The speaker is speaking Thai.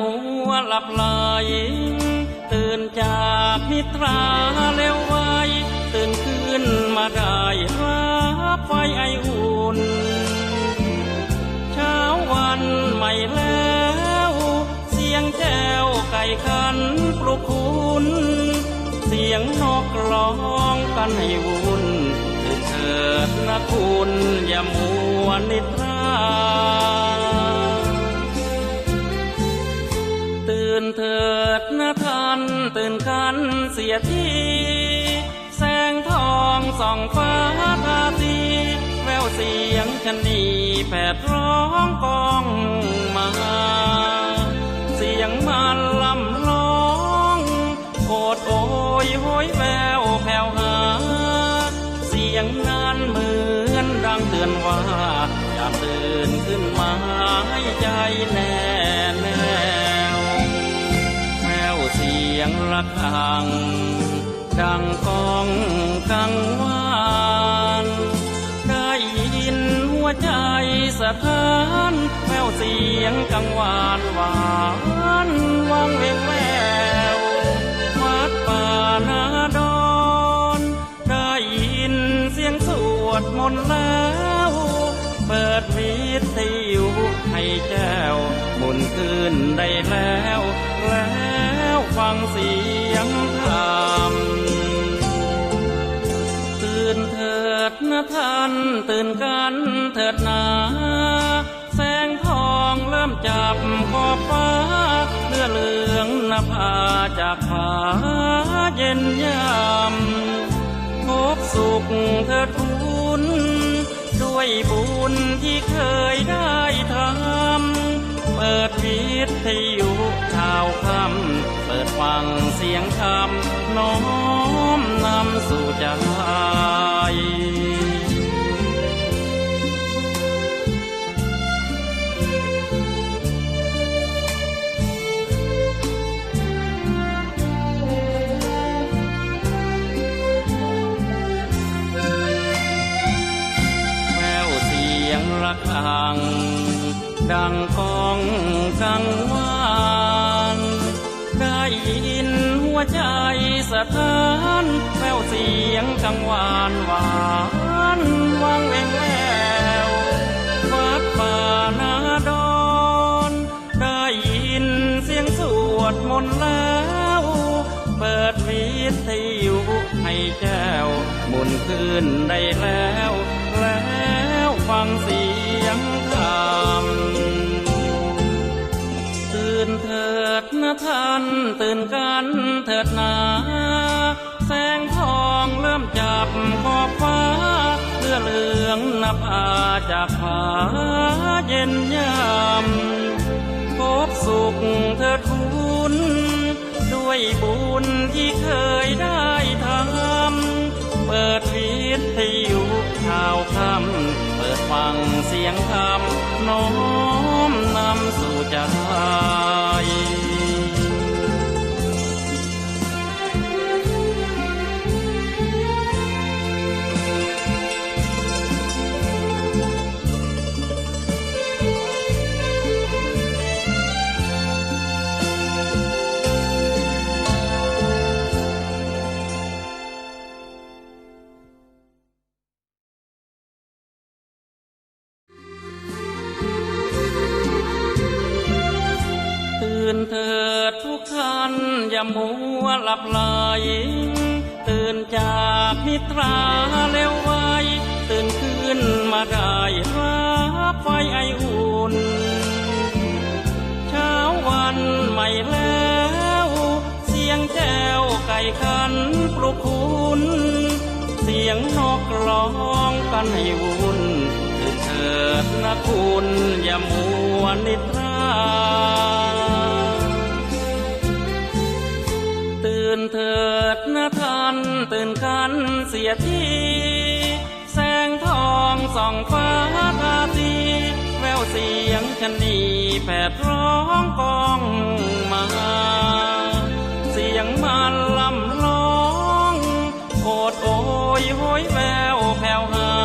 มัวหลับไหลตื่นจากนิทราเร็วไวตื่นขึ้นมาได้รับไฟไออุ่น เช้าวันใหม่แล้ว เสียงแจ้วไก่ขันปลุกคุณเสียงนกร้องกันให้วุ่นตื่นเถิดนะคุณอย่ามัวนิทรา ตื่นเถิดนะท่านตื่นกันเสียทีแสงทองส่องฟ้าทาสีแววเสียงชะนีแผดร้องกองมา เสียงมันลำร้องโอดโอยโหยแววแผ่วหา เสียงนั้นเหมือนดังเตือนว่าอยาตื่น ระฆัง ดังกองกังวานได้ยินหัวใจสะท้านแววเสียงกังวานหวานวังเวงแวววัดป่านาดอนได้ยินเสียงสวดมนต์แล้วเปิดวิทยุให้แจ้วหมุนขึ้นได้แล้วแล้ว ฟังเสียงธรรมตื่นเถิดนะท่านตื่นกันเถิดนาแสงทองเริ่มจับขอบฟ้าเลือเหลืองนภาจากผาเย็นยามพบสุขเถิดคุณด้วยบุญที่เคยได้ทำ เปิดวิทยุชาวคำเปิดฟังเสียงคำน้อมนำสู่ใจแววเสียงระฆัง ดังกองกังวานได้ยินหัวใจสะท้านแววเสียงกังวานหวานวังเวงแวววัดป่านาดอนได้ยินเสียงสวดมนต์แล้ว เปิดวิทยุให้แจ้วหมุนขึ้นได้แล้ว แล้วฟังเสียงธร นะท่านตื่นกันเถิดนา แสงทองเริ่มจับขอบฟ้าเพื่อเหลืองนภาจากผาเย็นยามพบสุขเถิดคุณด้วยบุญที่เคยได้ทำเปิดวิทยุข่าวคำเปิดฟังเสียงธรรมน้อมนำสู่ใจ ตื่นเถิดทุกท่าน อย่ามัวหลับไหลตื่นจากนิทราเร็วไวตื่นขึ้นมาได้รับไฟไออุ่น เช้าวันใหม่แล้ว เสียงแจ้วไก่ขันปลุกคุณเสียงนกร้องกันให้วุ่นตื่นเถิดนะคุณอย่ามัวนิทรา เถิดนะท่านตื่นขันเสียทีแสงทองส่องฟ้าทาตีแววเสียงชนีแผดร้องกอ